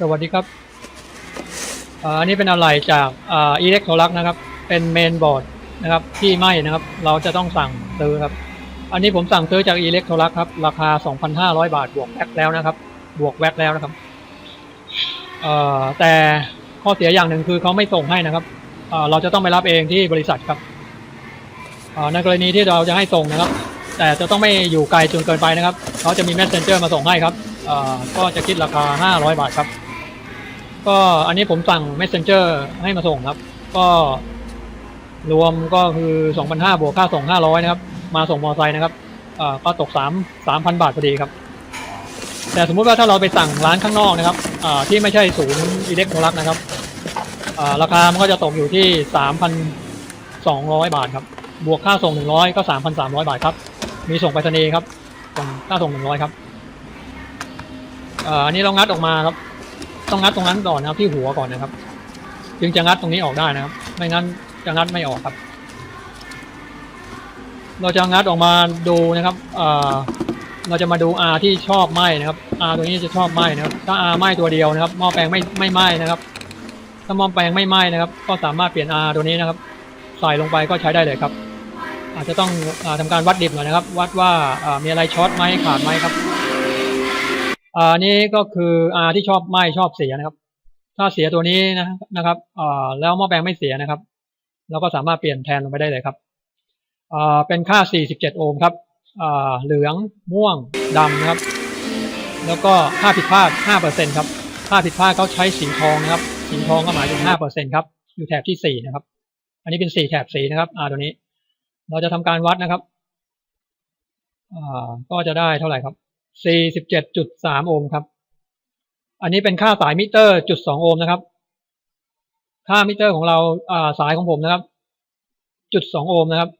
สวัสดีครับอันนี้เป็นอะไรจากอ่าอิเล็กโทรลักนะครับ เป็นเมนบอร์ดนะครับ ที่ไหม้นะครับ เราจะต้องสั่งซื้อครับ อันนี้ผมสั่งซื้อจากอิเล็กโทรลักครับ ราคา 2,500 บาทบวกแว็กแล้วนะครับ บวกแว็กแล้วนะครับแต่ข้อเสียอย่างหนึ่งคือเขาไม่ส่งให้นะครับเราจะต้องไปรับเองที่บริษัทครับในกรณีที่เราจะให้ส่งนะครับ แต่จะต้องไม่อยู่ไกลจนเกินไปนะครับเขาจะมี messenger มาส่งให้ครับก็จะคิดราคา 500 บาทครับ ก็อันนี้ผมสั่ง messenger ให้มาส่งครับ ก็รวมก็คือ 2,500บวกค่าส่ง 500 นะครับ มาส่งมอไซค์นะครับก็ตก 3 3,000 บาทพอดีครับ แต่สมมุติว่าถ้าเราไปสั่งร้านข้างนอกนะครับที่ไม่ใช่ศูนย์อิเล็กโทรลักนะครับราคามันก็จะตกอยู่ที่ 3,200 บาทครับ บวกค่าส่ง 100 ก็ 3,300 บาทครับ มีส่งไปรษณีย์ครับส่งค่าส่ง 100 ครับอันนี้เรางัดออกมาครับ ต้องงัดตรงนั้นก่อนนะครับ ที่หัวก่อนนะครับ จึงจะงัดตรงนี้ออกได้นะครับ ไม่งั้นจะงัดไม่ออกครับ เราจะงัดออกมาดูนะครับเราจะมาดู R ที่ชอบไหมนะครับ R ตัวนี้จะชอบไหมนะครับ ถ้า R ไหมตัวเดียวนะครับ หม้อแปลงไม่ไม่ไหมนะครับ ถ้าหม้อแปลงไม่ไหมนะครับ ก็สามารถเปลี่ยน R ตัวนี้นะครับ ใส่ลงไปก็ใช้ได้เลยครับ อาจจะต้องอาทำการวัดดิบหน่อยนะครับ วัดว่ามีอะไรช็อตไหมขาดไหมครับ อ่านี่ก็คืออาที่ชอบไหม้ชอบเสียนะครับ ถ้าเสียตัวนี้นะนะครับแล้วหม้อแปลงไม่เสียนะครับ เราก็สามารถเปลี่ยนแทนลงไปได้เลยครับเป็นค่า 47 โอห์มครับเหลืองม่วงดำนะครับ แล้วก็ค่าผิดพลาด 5%ครับค่าผิดพลาดเขาใช้สีทองนะครับ สีทองก็หมายถึง 5%ครับ อยู่แถบที่ 4 นะครับ อันนี้เป็น 4 แถบสีนะครับอ่าตัวนี้ เราจะทำการวัดนะครับก็จะได้เท่าไหร่ครับ 47.3 โอห์มครับ อันนี้เป็นค่าสายมิเตอร์จุด2โอห์มนะครับ ค่ามิเตอร์ของเราสายของผมนะครับ จุด2โอห์มนะครับ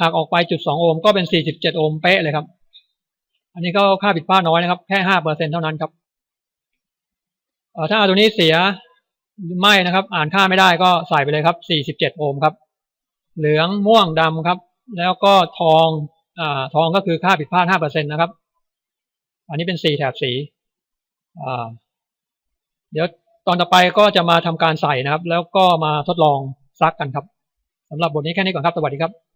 หากออกไปจุด2โอห์มก็เป็น 47 โอห์มเป๊ะเลยครับ อันนี้ก็ค่าผิดพลาดน้อยนะครับ แค่ 5%เท่านั้นครับถ้าตัวนี้เสียหรือไม่นะครับ อ่านค่าไม่ได้ก็ใส่ไปเลยครับ 47 โอห์มครับ เหลืองม่วงดำครับ แล้วก็ทอง อ่าทองก็คือค่าผิดพลาดห้าเปอร์เซ็นตนะครับ อันนี้เป็นสี่แถบสีอ่าเดี๋ยวตอนต่อไปก็จะมาทำการใส่นะครับ แล้วก็มาทดลองซักกันครับสำหรับบทนี้แค่นี้ก่อนครับ สวัสดีครับ